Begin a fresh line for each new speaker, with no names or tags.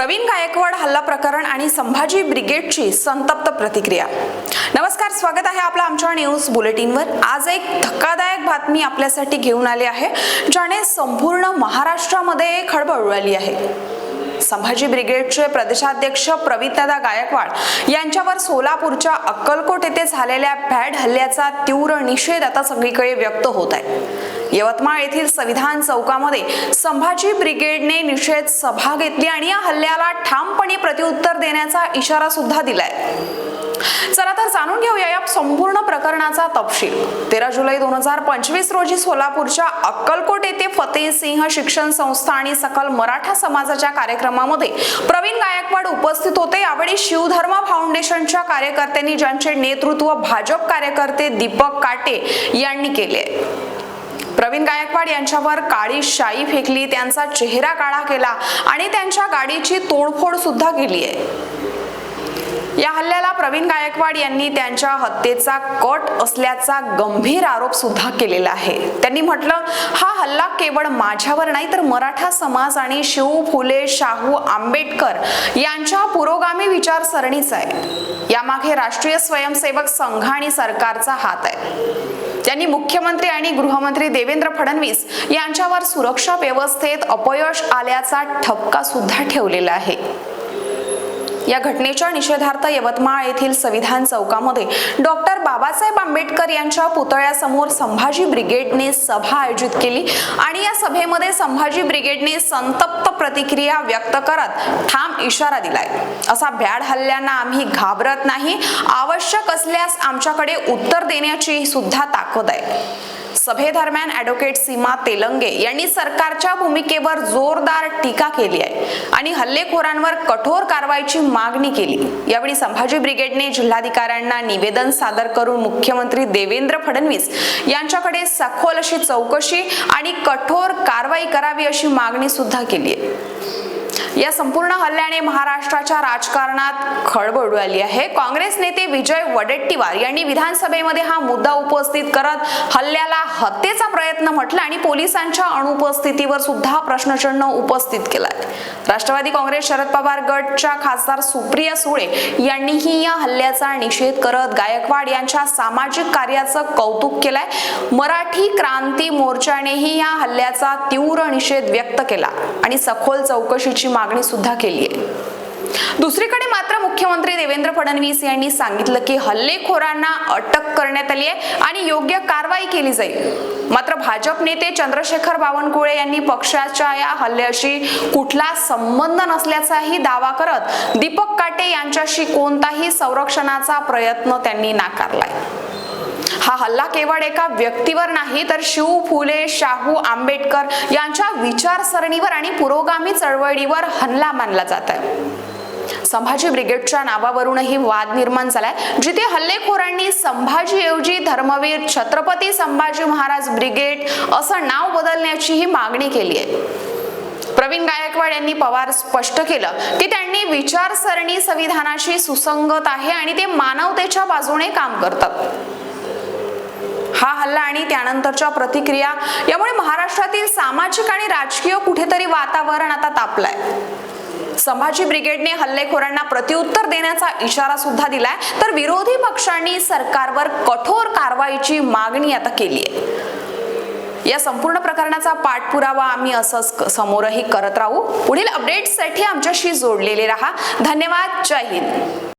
प्रवीण गायकवाड हल्ला प्रकरण आणि संभाजी ब्रिगेडची संतप्त प्रतिक्रिया. नमस्कार स्वागत आहे आपलं आमच्या न्यूज बुलेटिनवर. आज एक धक्कादायक बातमी आपल्यासाठी घेऊन आली आहे ज्याने संपूर्ण महाराष्ट्रामध्ये खळबळ उडाली आहे. संभाजी ब्रिगेडचे प्रदेशाध्यक्ष प्रवीणदादा गायकवाड यांच्यावर सोलापूरच्या अक्कलकोट येथे झालेल्या भॅड हल्ल्याचा तीव्र निषेध आता सगळीकडे व्यक्त होत आहे. यवतमाळ येथील संविधान चौकामध्ये संभाजी ब्रिगेडने निषेध सभा घेतली आणि या हल्ल्याला ठामपणे प्रत्युत्तर देण्याचा इशारा सुद्धा दिलाय. चला तर जाणून घेऊया या संपूर्ण प्रकरणाचा तपशील. तेरा जुलै दोन हजार पंचवीस रोजी सोलापूरच्या अक्कलकोट येथे फतेह सिंह शिक्षण संस्था आणि सकल मराठा समाजाच्या कार्यक्रमामध्ये प्रवीण गायकवाड उपस्थित होते. यावेळी शिवधर्म फाउंडेशनच्या कार्यकर्त्यांनी ज्यांचे नेतृत्व भाजप कार्यकर्ते दीपक काटे यांनी केले. प्रवीण गायकवाड यांच्यावर काळी शाई फेकली त्यांचा चेहरा काळा केला आणि त्यांच्या गाडीची तोडफोड सुद्धा केली आहे. या हल्ल्याला प्रवीण गायकवाड यांनी त्यांच्या हत्येचा कट असल्याचा गंभीर आरोप सुद्धा केलेला आहे. त्यांनी म्हटलं हा हल्ला केवळ माझ्यावर नाही तर मराठा समाज आणि शिव फुले शाहू आंबेडकर यांच्या पुरोगामी विचारसरणीचा आहे. यामागे राष्ट्रीय स्वयंसेवक संघ आणि सरकारचा हात आहे. त्यांनी मुख्यमंत्री आणि गृहमंत्री देवेंद्र फडणवीस यांच्यावर सुरक्षा व्यवस्थेत अपयश आल्याचा ठपका सुद्धा ठेवलेला आहे. या घटनेच्या निषेधार्थ यवतमाळ येथील संविधान चौकामध्ये डॉक्टर बाबासाहेब आंबेडकर यांच्या पुतळ्यासमोर संभाजी ब्रिगेडने सभा आयोजित केली आणि या सभेमध्ये संभाजी ब्रिगेडने संतप्त प्रतिक्रिया व्यक्त करत ठाम इशारा दिलाय. असा भ्याड हल्ल्यांना आम्ही घाबरत नाही आवश्यक असल्यास आमच्याकडे उत्तर देण्याची सुद्धा ताकद आहे. सभेदरम्यान ॲडव्होकेट सीमा तेलंगे यांनी सरकारच्या भूमिकेवर जोरदार टीका केली आहे आणि हल्लेखोरांवर कठोर कारवाईची मागणी केली. यावेळी संभाजी ब्रिगेडने जिल्हाधिकाऱ्यांना निवेदन सादर करून मुख्यमंत्री देवेंद्र फडणवीस यांच्याकडे सखोल अशी चौकशी आणि कठोर कारवाई करावी अशी मागणी सुद्धा केली आहे. या संपूर्ण हल्ल्याने महाराष्ट्राच्या राजकारणात खळबळ उडाली आहे. काँग्रेस नेते विजय वडेट्टीवार यांनी विधानसभेमध्ये हा मुद्दा उपस्थित करत हल्ल्याला हत्येचा प्रयत्न म्हटला आणि पोलिसांच्या अनुपस्थितीवर सुद्धा प्रश्नचिन्ह उपस्थित केलाय. राष्ट्रवादी काँग्रेस शरद पवार गटच्या खासदार सुप्रिया सुळे यांनीही या हल्ल्याचा निषेध करत गायकवाड यांच्या सामाजिक कार्याचं कौतुक केलंय. मराठी क्रांती मोर्चानेही या हल्ल्याचा तीव्र निषेध व्यक्त केला आणि सखोल चौकशीची मागणी सुद्धा केली आहे. दुसरीकडे मात्र मुख्यमंत्री देवेंद्र फडणवीस यांनी सांगितलं की हल्लेखोरांना अटक करण्यात आली आहे आणि योग्य कारवाई केली जाईल. मात्र भाजप नेते चंद्रशेखर बावनकुळे यांनी पक्षाच्या या हल्ल्याशी कुठला संबंध नसल्याचाही दावा करत दीपक काटे यांच्याशी कोणताही संरक्षणाचा प्रयत्न त्यांनी नाकारलाय. हा हल्ला केवळ एका व्यक्तीवर नाही तर शिव फुले शाहू आंबेडकर यांच्या विचारसरणीवर आणि पुरोगामी चळवळीवर हल्ला मानला जात आहे. संभाजी ब्रिगेडच्या नावावरूनही वाद निर्माण झालाय जिथे हल्लेखोरांनी संभाजीऐवजी धर्मवीर छत्रपती संभाजी महाराज ब्रिगेड असं नाव बदलण्याचीही मागणी केली आहे. प्रवीण गायकवाड यांनी पवार स्पष्ट केलं की त्यांनी विचारसरणी संविधानाशी सुसंगत आहे आणि ते मानवतेच्या बाजूने काम करतात. हा हल्ला आणि त्यानंतरच्या प्रतिक्रिया यामुळे महाराष्ट्रातील सामाजिक आणि राजकीय कुठेतरी वातावरण आता तापलंय. संभाजी ब्रिगेडने हल्लेखोरांना प्रत्युत्तर देण्याचा इशारा सुद्धा दिलाय. तर विरोधी पक्षांनी सरकारवर कठोर कारवाईची मागणी आता केली आहे या संपूर्ण प्रकरणाचा पाठपुरावा आम्ही असंच समोरही करत राहू. पुढील अपडेट्ससाठी आमच्याशी जोडलेले राहा. धन्यवाद. जय हिंद.